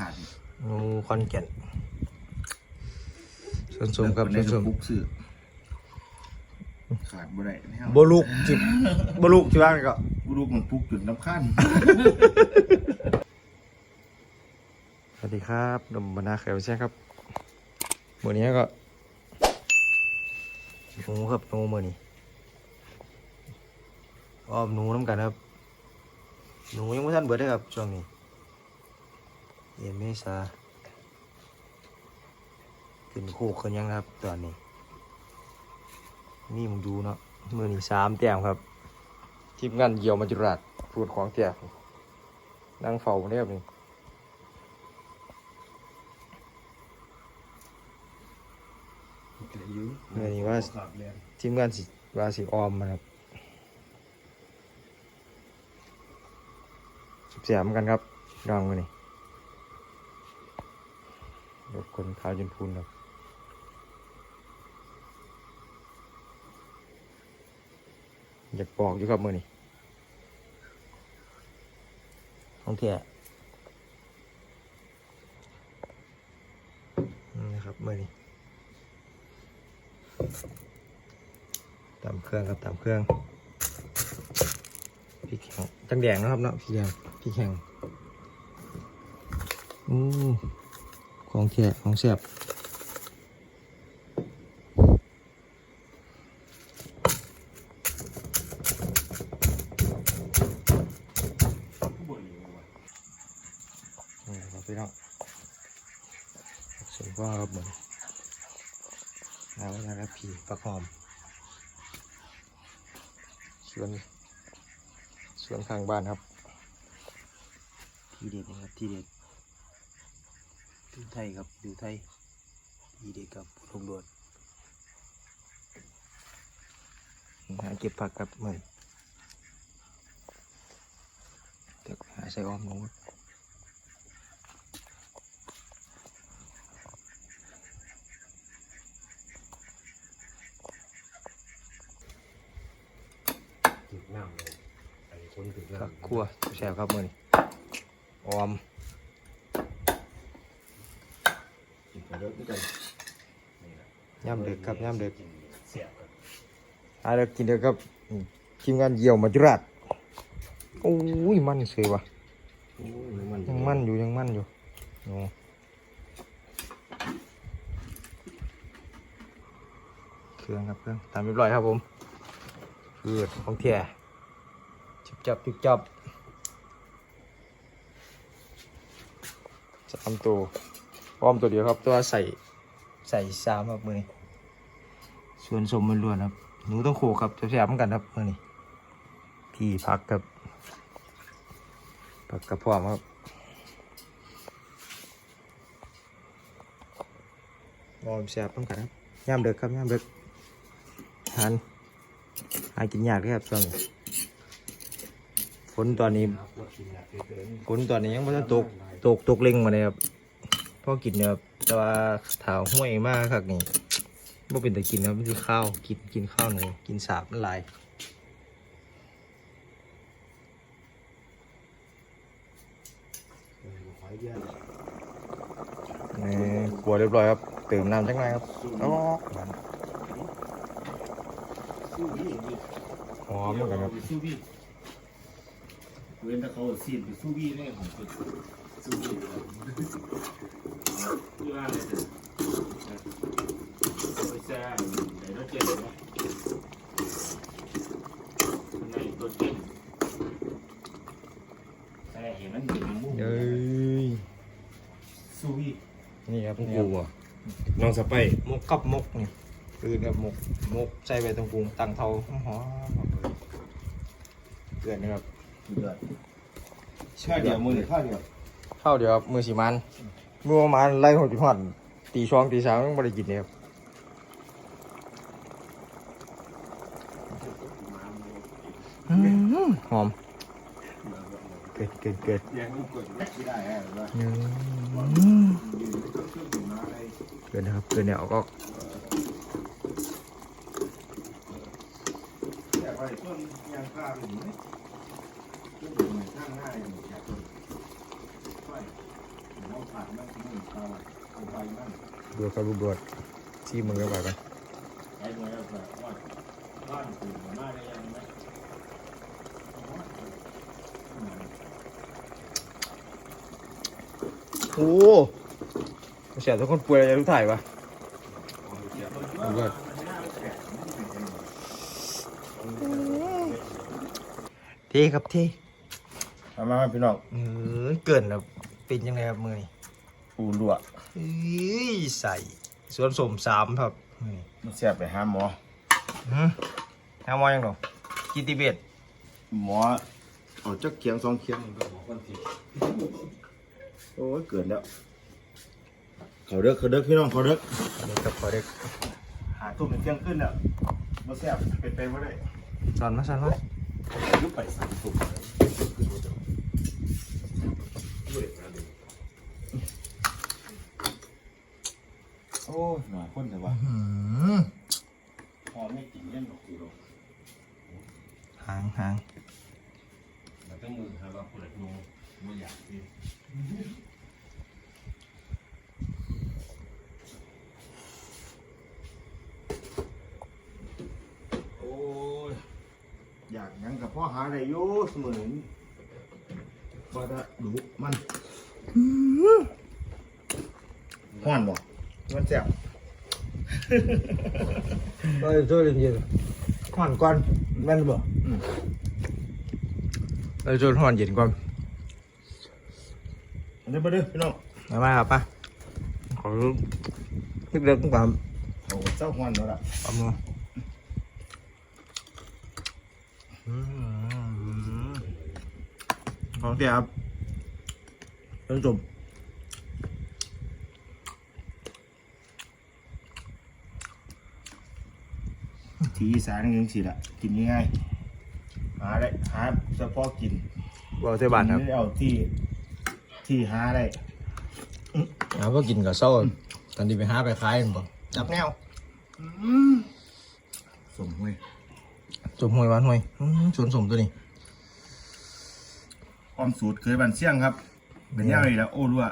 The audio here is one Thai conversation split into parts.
ขาดหนูคอนแก่นส่วนสมครับในส่วนสมปุ๊กซื้อขาดบ่ได้ไม่เอาบลูกจิบลูกที่บ้านก็กูลูกมันปุ๊กจุดน้ำขั้นสวัสดีครับดมบรรณาเขียวใช่ครับวันนี้ก็หนูครับหนูมือนี้อ้อมหนูน้ำกันครับหนูยังไม่ทันเบิดเลยครับช่วงนี้ เย็นเมษาขึ้นโคกขึ้นยังครับ ตอนนี้ นี่มึงดูเนาะมือนี้สามแต้มครับ ทีมงานเยี่ยวมาจุราชพูดของแต้มนั่งเฝ้าเนี่ยครับนี่เมื่อนี้ว่าทีมงานสิว่าสิออมมาครับสุบเสียเหมอนกันครับดองมานี่ คนขาวจนพูนครับอยากบอกอยู่ครับมือนี้ของเที่ยนะครับมือนี้ตามเครื่องครับตามเครื่องพริกแห้งจังแดงนะครับเนาะพริกแดงพริกแห้งอู้ ของแท้ของแซ่บนี่ครับพี่น้องสวยว่าครับเหมือนเอาไว้นะครับผีประคอม ส่วนส่วนข้างบ้านครับ ที่เด็ดนะครับที่เด็ด ดูไทยครับดูไทยทีเด็ดกับลงโดดหาเก็บผักครับเหมือนเดี๋ยวหาใส่อ้อมหนูผักคั่วแซ่บครับมือนี้ออม ย่ำเด็กครับย่ำเด็กหาเด็กกินเด็กครับอืมทีมงานเยี่ยวมาจุราชโอ้ยมันเสือวะยังมันอยู่ยังมันอยู่โอ้เครื่องครับเครื่องตามเรียบร้อยครับผมเพือของแท้จุบจับจุบจับสามตัว พร้อมตัวเดียวครับ ตัวใส่ใส่สามครับมือนี้ส่วนสมมันล้วนครับ หนูต้องโขกครับจะแสบเหมือนกันครับมือนี้พี่พักครับพักกระเพาะครับมอมแสบเหมือนกันครับย่ามเด็กครับย่ามเด็กทานหากินยากครับช่วงนี้ฝนตอนนี้ฝนตอนนี้ยังไม่ได้ตกตกตกเล็งมาเลยครับ พอกินเนี่ยครับแต่ว่าถาวห้วยมากครับนี่บ่เป็นแต่กินครับมันคือข้าวกินกินข้าวหนูกินสาบมันหลายนี่ครัวเรียบร้อยครับเติมน้ำจังไรครับอ๋อหอมเหมือนกันครับสู้บี้เว้นถ้าเขาซีนไปสู้บี้ได้ของสุดสู้บี้ ที่ว่าอะไรเถอะไปแซ่ไหนรถเจ็บไหมในตัวเจ็บแต่เห็นมันอยู่ในมุ้งเอ้ยสู้บี้นี่ครับนี่ครับอะน้องสไปร์มกกับมกนี่คือแบบมกมกใส่ไปตรงปรุงตังเทาหอมหอมเกลือนะครับข้าวเดียวมือข้าวเดียว ข้าวเดียวครับมือสีมันมือประมาณไล่หกจุดหอดตีช่องตีสามต้องบริกินเลยครับอืมหอม เกิดเกิดเกิดยังกดไม่ได้ฮะหรือว่าอืมเกิดนะครับเกิดเนี่ยออกออกอยากไปต้นยางพาไปไหมต้นอยู่ข้างหน้าอย่างเงี้ยต้น ผ่านมันที่นี่เราเอาไปมันดูครับลูกโดดที่มึงก็ไปกันไอ้เมื่อเราแบบว่าบ้านตื่นมาได้ยังไงโอ้เสียทุกคนป่วยอะไรทุกถ่ายวะเท่ครับเท่ มามาพี่น้อง เออเกินแล้วเป็นยังไงครับมือนี่ ปูรั่วเอ้ยใส่สวนสมสามครับมื้อนี่มันเสียไปหาหมอหืมทำมอยังหรอกินติเบตหมอเอาจักเคียงสองเคียงก็หมอคนที่โอ้ยเกิดแล้วเขาเด็กเขาเด็กพี่น้องเขาเด็กเด็กกับพอเด็กหาตุ้มเป็นเที่ยงขึ้นแล้วมาแซ่บเป็นไปไม่ได้สอนมาสอนมายุบไปสามตุ้มโอ้ยหน่อย คนแต่ว่าหืมพอไม่กินเล่นหรอกกูหรอกหางหางมันต้องมือครับว่าคนละนูไม่อยากกินโอ้ยอยากหยังกับพ่อหาได้อยู่เสมอนี้พอจะดูมันห้อนบ่มันแซ่บ เอ้ยช่วยเย็นๆห่อนก่อนแม่นบ่อืมเอ้ยช่วยห่อนเย็นก่อนอันนี้มาเด้อพี่น้องมามาครับป่ะขอนึกเด็กความเอาเจ้าห้อนแล้วล่ะเอามืออืมของเสียครับท่านผู้ชม ที่อีสานยังสิละกินง่ายๆหาได้หาเฉพาะกินบอกเทบานครับไม่ได้เอาที่ที่หาได้เอาพวกกินกับเศร้าตอนนี้ไปหาไปขายกันบ่จับแนวสมห้วยสมหวยหวานหวยอืมสวนสมตัวนี้ความสูตรเคยบันเสี่ยงครับ เป็นยังไงแล้วโอ้รู้ว่า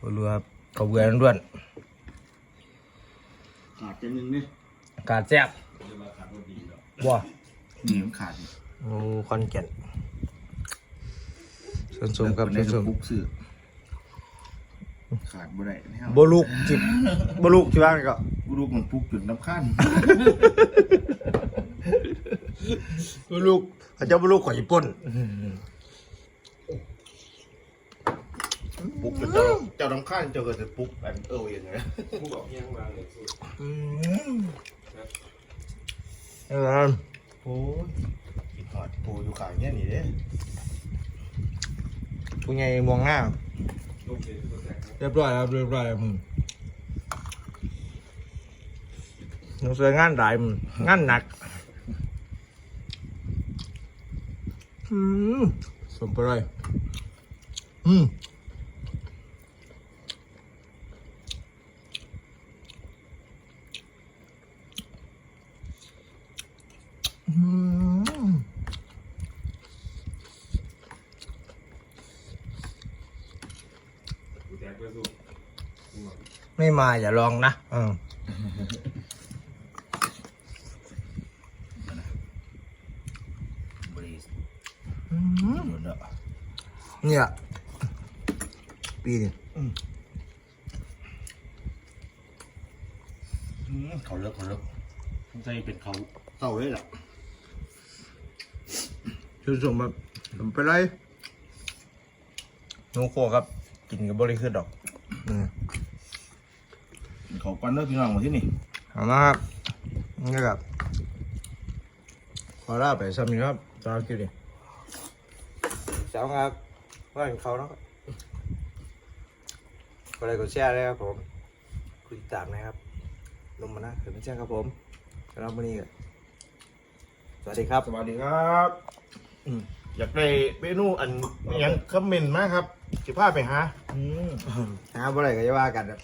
บ่รู้ครับเขาเบื่อด้วนขาดจะนึงนี่ๆ อากาศแซ่บบ่นี่มันขาดนี่โอ้คอนแก่นสวนสมครับสในวนสมปุ๊กซื้อขาดบ่ได้ไม่เอาบ่ลูกจิบบ่ลูกที่ว่าไงก็กูลูกมันปุ๊กจุดน้ำขั้นบ่ลูกเขาเจ้าบ่ลูกข่อยญี่ปุ่นปุ๊กจุดเจ้าเจ้าน้ำขั้นเจ้าก็จะปุ๊กอันเอออย่างไงอืมเออโอ้ยกินหอดปูอยู่ขางเงี้ยนี่เด้ผู้ใหญ่มองหน้าเรียบร้อยครับเรียบร้อยครับมึงหนังสืองานหลายมึงงานหนักอืมสมไปเลยอืมอืม ไม่มาอย่าลองนะเออบริสอืมโดนแล้วเนี่ยปีนี่อืมเขาเลิกเขาเลิกสงสัยเป็นเขาเต่าเลยล่ะชุดสมแบบผมไปไรนูโคครับ กินกับบริคือดอกอืม เขากันเลิกพี่น้องมาที่นี่เอามาครับนี่ครับขอลาไปซ้ำนี้ครับตอนคิวดิสาวครับว่าเป็นเขาเนาะก็เลยกดแชร์เลยครับผมคุยติดตามนะครับลงมานะเดี๋ยวไม่แจ้งครับผมสำหรับวันนี้ก็สวัสดีครับ สวัสดีครับอืมอยากได้เมนูอันอิหยังคอมเมนต์มาครับสิพาไปหาหาบ่ได้ก็จะว่ากันครับ